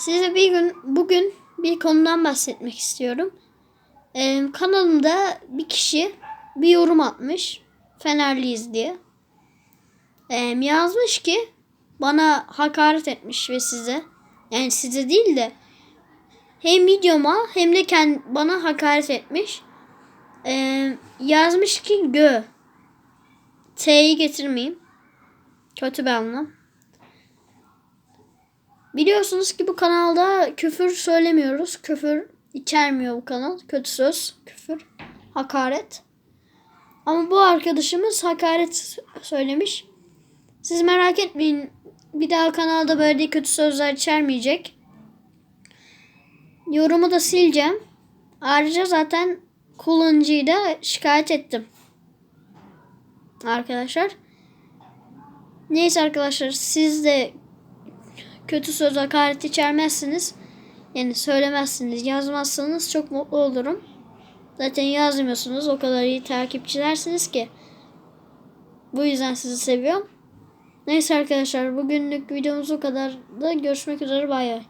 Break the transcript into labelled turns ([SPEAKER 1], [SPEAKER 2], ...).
[SPEAKER 1] Size bir gün bugün bir konudan bahsetmek istiyorum. Ee, kanalımda bir kişi bir yorum atmış. Fenerliyiz diye. Ee, yazmış ki bana hakaret etmiş ve size. Yani size değil de hem videoma hem de kend, bana hakaret etmiş. Ee, yazmış ki gö. T'yi getirmeyeyim. Kötü bir anlam. Biliyorsunuz ki bu kanalda küfür söylemiyoruz. Küfür içermiyor bu kanal. Kötü söz, küfür, hakaret. Ama bu arkadaşımız hakaret söylemiş. Siz merak etmeyin. Bir daha kanalda böyle kötü sözler içermeyecek. Yorumu da sileceğim. Ayrıca zaten kullanıcıyı da şikayet ettim. Arkadaşlar. Neyse arkadaşlar siz de kötü söz hakaret içermezsiniz. Yani söylemezsiniz, yazmazsanız çok mutlu olurum. Zaten yazmıyorsunuz. O kadar iyi takipçilersiniz ki. Bu yüzden sizi seviyorum. Neyse arkadaşlar bugünlük videomuz o kadar da görüşmek üzere bay bay.